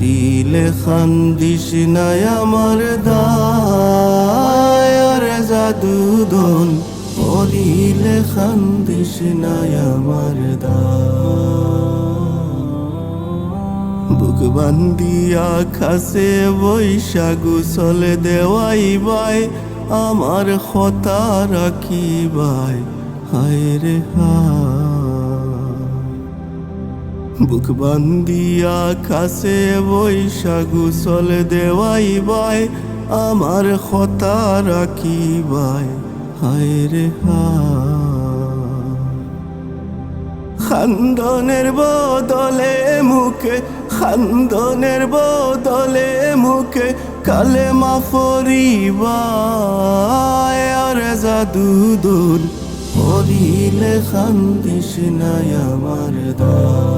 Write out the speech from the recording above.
মরিলে খান্দিস নাই আমার দায়ার জাদুদন মরিলে খান্দিস নাই আমার বুক বান্দিয়া খাসে বৈশাগু চলে দেওয়াই বাই। আমার রাখি বাই হায় রে হায়। বুক বান্দিয়া খাসে বৈশাগু চলে দেওয়াই বাই আমার হতা রাখি বাই হায় রে খান্দনের বদলে মুখে, খান্দনের বদলে মুখে কালে মাফরিবায় জাদু দূর মরিলে খান্দিস নাই আমার দা